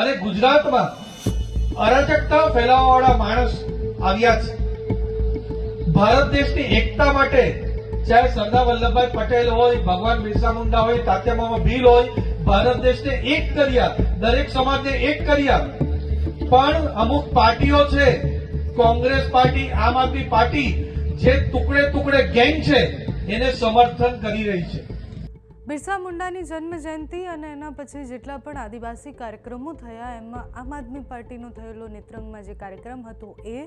અને ગુજરાતમાં અરાજકતા ફેલાવવાવાળા માણસ આવ્યા છે. ભારત દેશની એકતા માટે ચાહે સરદાર વલ્લભભાઈ પટેલ હોય, ભગવાન બિરસા મુંડા હોય તાત્યા મામા ભીલ હોય, ભારત દેશને એક કર્યા, દરેક સમાજને એક કર્યા. પણ અમુક પાર્ટીઓ છે, કોંગ્રેસ પાર્ટી, આમ આદમી પાર્ટી, જે ટુકડે ટુકડે ગેંગ છે, એને સમર્થન કરી રહી છે. બિરસા મુંડાની જન્મ જયંતિ અને એના પછી જેટલા પણ આદિવાસી કાર્યક્રમો થયા, એમાં આમ આદમી પાર્ટીનો થયેલો નેત્રંગમાં જે કાર્યક્રમ હતો એ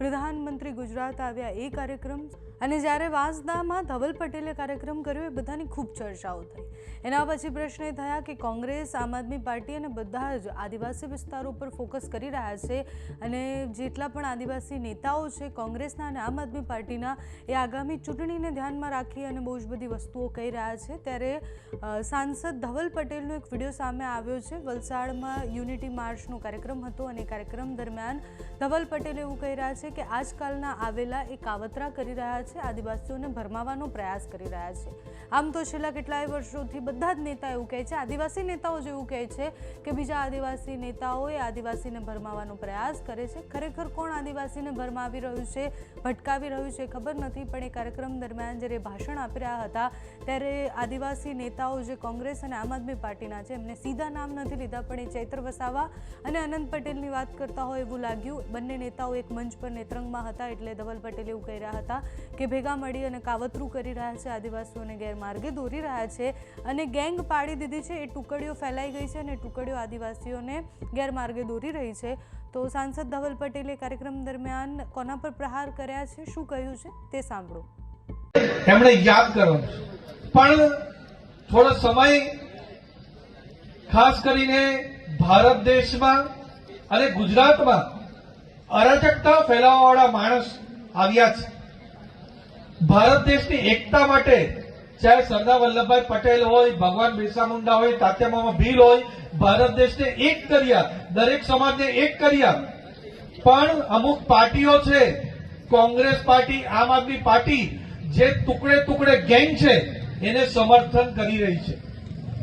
પ્રધાનમંત્રી ગુજરાત આવ્યા એ કાર્યક્રમ. અને જ્યારે વાંસદામાં ધવલ પટેલે કાર્યક્રમ કર્યો, એ બધાની ખૂબ ચર્ચાઓ થઈ. એના પછી પ્રશ્ન એ થયા કે કોંગ્રેસ, આમ આદમી પાર્ટી અને બધા જ આદિવાસી વિસ્તારો પર ફોકસ કરી રહ્યા છે અને જેટલા પણ આદિવાસી નેતાઓ છે, કોંગ્રેસના અને આમ આદમી પાર્ટીના, એ આગામી ચૂંટણીને ધ્યાનમાં રાખી અને બહુ જ બધી વસ્તુઓ કહી રહ્યા છે. ત્યારે સાંસદ ધવલ પટેલનો એક વીડિયો સામે આવ્યો છે. વલસાડમાં યુનિટી માર્ચનો કાર્યક્રમ હતો અને કાર્યક્રમ દરમિયાન ધવલ પટેલ એવું કહી રહ્યા છે કે આજકાલના આવેલા એ કાવતરા કરી રહ્યા છે, આદિવાસીઓને ભરમાવાનો પ્રયાસ કરી રહ્યા છે. આમ તો છેલ્લા કેટલાય વર્ષોથી બધા જ નેતા એવું કહે છે, આદિવાસી નેતાઓ જેવું કહે છે કે બીજા આદિવાસી નેતાઓએ આદિવાસીને ભરમાવાનો પ્રયાસ કરે છે. ખરેખર કોણ આદિવાસીને ભરમાવી રહ્યું છે, ભટકાવી રહ્યું છે ખબર નથી, પણ એ કાર્યક્રમ દરમિયાન જ્યારે ભાષણ આપી રહ્યા હતા, ત્યારે આદિવાસી નેતાઓ જે કોંગ્રેસ અને આમ આદમી પાર્ટીના છે, એમને સીધા નામ નથી લીધા, પણ એ ચૈત્ર વસાવા અને અનંત પટેલની વાત કરતા હોય એવું લાગ્યું. બંને નેતાઓ એક મંચ પર નેત્રંગમાં હતા એટલે ધવલ પટેલ એવું કહી રહ્યા હતા કે ભેગા મળી અને કાવતરું કરી રહ્યા છે, આદિવાસીઓને ગેરમાર્ગે દોરી રહ્યા છે અને ગેંગ પાડી દીધી છે. એ ટુકડીઓ ફેલાઈ ગઈ છે અને ટુકડીઓ આદિવાસીઓને ગેરમાર્ગે દોરી રહી છે. તો સાંસદ ધવલ પટેલે કાર્યક્રમ દરમિયાન કોના પર પ્રહાર કર્યા છે? શું કહ્યું છે? તે સાંભળો. એમણે યાદ કરવાનું પણ થોડો સમય ખાસ કરીને ભારત દેશમાં અને ગુજરાતમાં અરાજકતા ફેલાવવાવાળા માણસ આવ્યા છે. ભારત દેશની એકતા માટે ચાહે સરદાર વલ્લભભાઈ પટેલ હોય, ભગવાન બિરસા મુંડા હોય, તાત્યામામા ભીલ હોય, ભારત દેશને એક કર્યા, દરેક સમાજને એક કર્યા. પણ અમુક પાર્ટીઓ છે, કોંગ્રેસ પાર્ટી, આમ આદમી પાર્ટી, જે ટુકડે ટુકડે ગેંગ છે એને સમર્થન કરી રહી છે.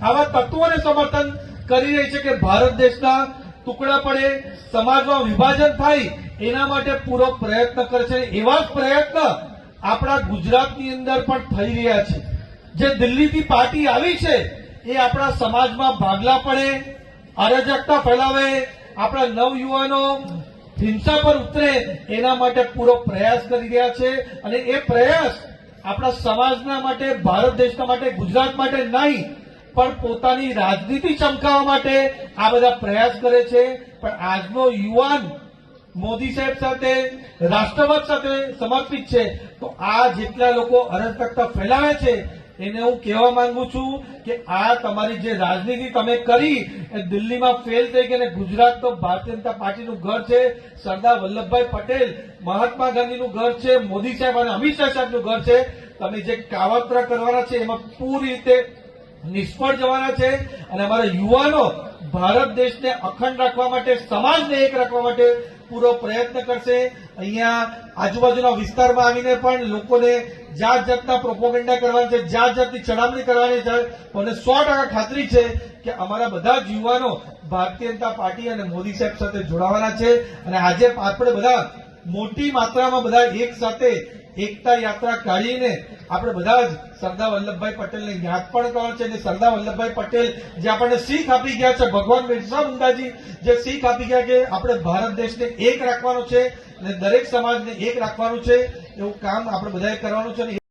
આવા તત્વોને સમર્થન કરી રહી છે કે ભારત દેશના ટુકડા પડે, સમાજમાં વિભાજન થાય, એના માટે પૂરો પ્રયત્ન કરે છે એવા જ પ્રયત્ન આપણા ગુજરાતની અંદર પણ થઈ રહ્યા છે. જે દિલ્હીથી પાર્ટી આવી છે, એ આપણા સમાજમાં ભાગલા પડે, અરાજકતા ફેલાવે, આપણા નવયુવાનો હિંસા પર ઉતરે, એના માટે પૂરો પ્રયાસ કરી રહ્યા છે. અને એ પ્રયાસ આપણા સમાજના માટે, ભારત દેશના માટે, ગુજરાત માટે નહીં, પણ પોતાની રાજનીતિ ચમકાવવા માટે આ બધા પ્રયાસ કરે છે. પણ આજનો યુવાન મોદી સાહેબ સાથે, રાષ્ટ્રવાદ સાથે સમર્પિત છે. તો આ જેટલા લોકો અરાજકતા ફેલાવે છે એને હું કહેવા માંગુ છું કે આ તમારી જે રાજનીતિ તમે કરી, એ દિલ્હીમાં ફેલ થઈ ગઈ અને ગુજરાત તો ભારતીય જનતા પાર્ટીનું ઘર છે, સરદાર વલ્લભભાઈ પટેલ, મહાત્મા ગાંધીનું ઘર છે, મોદી સાહેબ અને અમિત શાહ સાહેબનું ઘર છે. તમે જે કાવતરા કરવાના છે, એમાં પૂરી રીતે નિષ્ફળ જવાના છે અને અમારા યુવાનો ભારત દેશને અખંડ રાખવા માટે, સમાજને એક રાખવા માટે પૂરો પ્રયત્ન કરશે. અહીંયા આજુબાજુના વિસ્તારમાં આવીને પણ લોકોને જાત જાતના પ્રોપોગેન્ડા કરવાની છે, જાત જાતની ચડામણી કરવાની છે. મને સો ટકા ખાતરી છે કે અમારા બધા જ યુવાનો ભારતીય જનતા પાર્ટી અને મોદી સાહેબ સાથે જોડાવાના છે. અને આજે આપણે બધા મોટી માત્રામાં બધા એક સાથે એકતા યાત્રા કાઢીને આપણે બધા જ સરદાર વલ્લભભાઈ પટેલને યાદ પણ કરો છે અને સરદાર વલ્લભભાઈ પટેલ જે આપણને શીખ આપી ગયા છે, ભગવાન બિરસા મુંડાજી જે શીખ આપી ગયા કે આપણે ભારત દેશને એક રાખવાનો છે અને દરેક સમાજને એક રાખવાનું છે, એવું કામ આપણે બધાએ કરવાનું છે